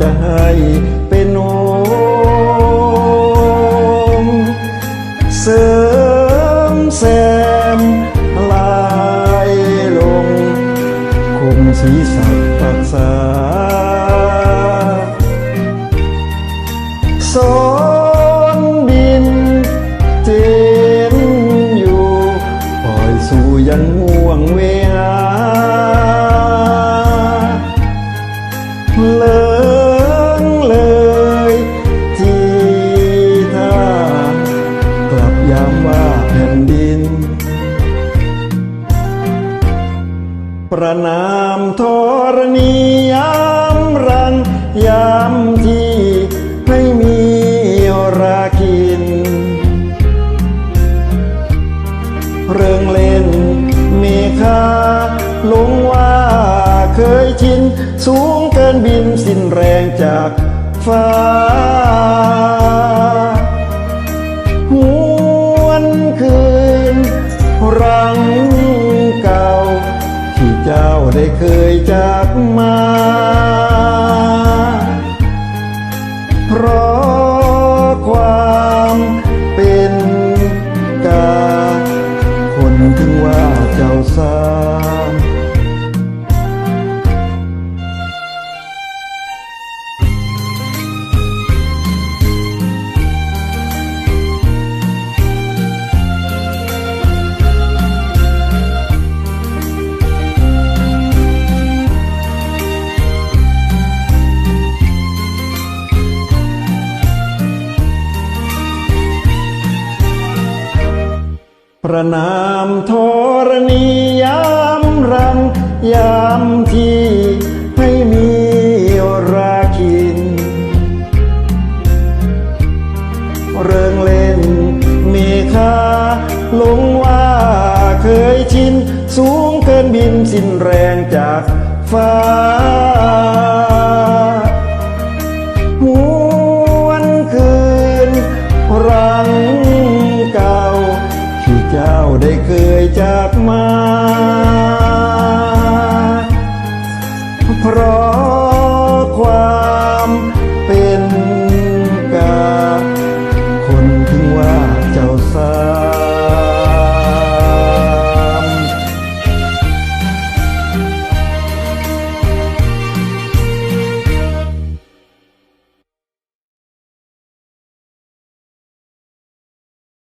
จะให้เป็นโองค์เสริมแซมลายลงคงศีรษะปักษา นดินประนามธรณียามรันยามที่ไม่มีราคิน เรื่องเล่นเมฆาหลงว่าเคยชิน สูงเกินบินสิ้นแรงจากฟ้า ได้เคยจาก ประนามธรณียามรันยามที่ให้มีราคิน เริงเล่นเมฆาลงว่าเคยชิน สูงเกินบินสิ้นแรงจากฟ้า แล้วได้เคยจากมา